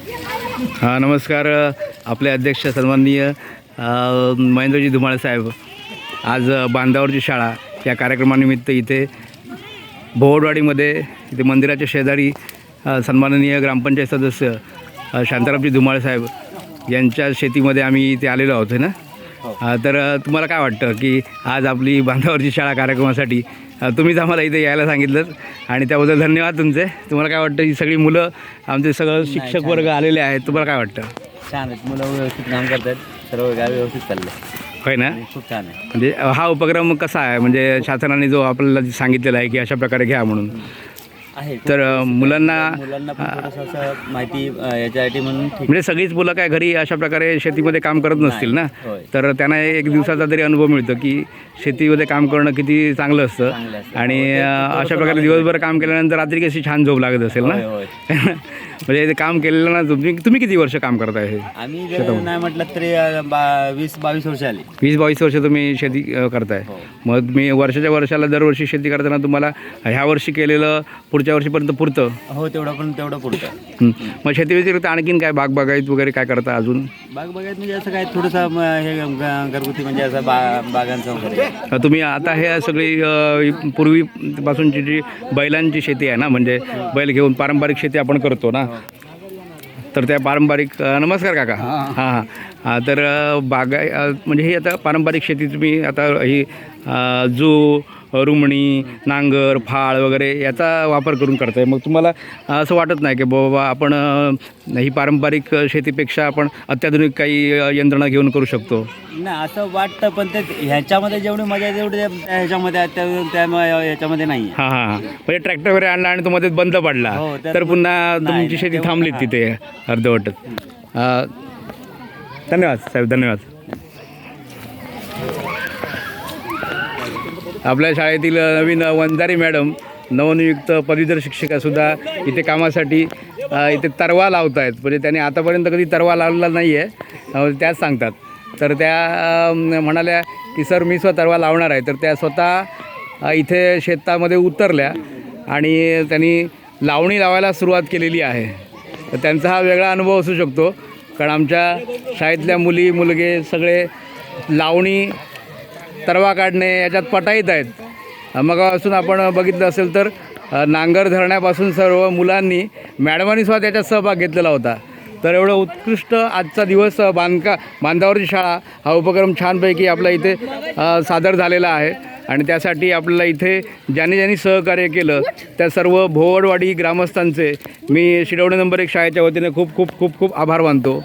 हां नमस्कार आपले अध्यक्ष सन्माननीय महेंद्रजी धुमाळे साहेब. आज बांधावरची शाळा या कार्यक्रमानिमित्त इथे भोवडवाडीमध्ये इथे मंदिराच्या शेजारी सन्माननीय ग्रामपंचायत सदस्य शांतारामजी धुमाळे साहेब यांच्या शेतीमध्ये आम्ही इथे आलेलो आहोत ना? अ, तर तुम्हाला काय वाटतं की आज आपली बांधावरची शाळा कार्यक्रमासाठी अ, तुम्हीच आम्हाला इथे यायला सांगितलं आणि त्याबद्दल धन्यवाद तुमचे. तुम्हाला काय वाटतं ही सगळी मुलं आमचे सगळं शिक्षक वर्ग आलेले आहेत तुम्हाला काय वाटतं? छान आहेत. मुलं व्यवस्थित काम करतात. सर्व काय व्यवस्थित चाललंय. होय ना? खूप छान आहे. म्हणजे हा उपक्रम कसा आहे? म्हणजे शासनाने जो आपल्याला सांगितलेला आहे की अशा प्रकारे घ्या म्हणून. आहे. तर मुलांना मुलांना पण थोडंसं असं माहिती याच्यासाठी म्हणून ठीक. म्हणजे सगळीच मुलं काय घरी अशा प्रकारे शेतीमध्ये काम करत नसतील ना? होय. तर त्यांना एक दिवसाचा तरी अनुभव मिळतो की शेतीमध्ये काम करणं किती चांगलं असतं. चांगलं असतं. आणि अ, अशा प्रकारे दिवसभर काम केल्यानंतर रात्री कशी छान झोप लागत असेल ना? होय होय. म्हणजे ते काम केलेलं ना तुम्ही तुम्ही किती वर्ष काम करताय हे? आम्ही जर नाही म्हटलं तरी अं, बा वीस बावीस वर्ष आली. वीस बावीस वर्ष तुम्ही शेती अ, करताय. हो. मग मी वर्षाच्या वर्षाला दरवर्षी शेती करताना तुम्हाला ह्या वर्षी केलेलं पुढच्या वर्षीपर्यंत पुरतं? हो तेवढं पण तेवढं पुरतं. हं. मग शेती व्यतिरिक्त आणखीन काय बाग बागायत वगैरे काय करता अजून? बाग बघायत म्हणजे असं काय थोडंसं म, हे ग- घरगुती म्हणजे असं बा बागांचं वगैरे. अ, तुम्ही आता हे सगळी अ, पूर्वीपासूनची जी बैलांची शेती आहे ना म्हणजे बैल घेऊन पारंपरिक शेती आपण करतो ना? तर त्या पारंपरिक अ, नमस्कार काका. हां. हां हां. तर अ, बागाय अ, म्हणजे ही आता पारंपरिक शेती तुम्ही आता ही अ, जू रुमणी नांगर फाळ वगैरे याचा वापर करून करताय. मग तुम्हाला असं वाटत नाही की बाबा आपण ही पारंपरिक शेतीपेक्षा आपण अत्याधुनिक काही यंत्रणा घेऊन करू शकतो? नाही असं वाटतं पण ते ह्याच्यामध्ये जेवढी मजा आहे तेवढी ह्याच्यामध्ये आहे, त्या- त्यामुळे याच्यामध्ये नाही आहे. हां हां हां. म्हणजे ट्रॅक्टर वगैरे आणला आणि तो मध्ये बंद पडला. हो, तर पुन्हा नाही, तुमची शेती हां. तिथे अर्धवटच अं, धन्यवाद साहेब धन्यवाद. आपल्या शाळेतील नवीन वंजारी मॅडम नवनियुक्त पदवीधर शिक्षिकासुद्धा इथे कामासाठी इथे तरवा लावत आहेत म्हणजे त्यांनी आतापर्यंत कधी तरवा लावलेला नाही आहे त्याच सांगतात. तर त्या म्हणाल्या की सर मी स्वतः तरवा लावणार आहे. तर त्या स्वतः इथे शेतामध्ये उतरल्या आणि त्यांनी लावणी लावायला सुरुवात केलेली आहे. तर त्यांचा हा वेगळा अनुभव असू शकतो. कारण आमच्या शाळेतल्या मुली मुलगे सगळे लावणी तरवा काढणे याच्यात पटाईत आहेत. मगापासून आपण बघितलं असेल तर नांगर धरण्यापासून सर्व मुलांनी मॅडमांनी सुद्धा त्याच्यात सहभाग घेतलेला होता. तर एवढं उत्कृष्ट आजचा दिवस बांधका बांधावरची शाळा हा उपक्रम छानपैकी आपल्या इथे सादर झालेला आहे. आणि त्यासाठी आपल्याला इथे ज्यांनी ज्यांनी सहकार्य केलं त्या सर्व भोवडवाडी ग्रामस्थांचे मी शिडवणे नंबर एक शाळेच्या वतीने खूप खूप खूप खूप आभार मानतो.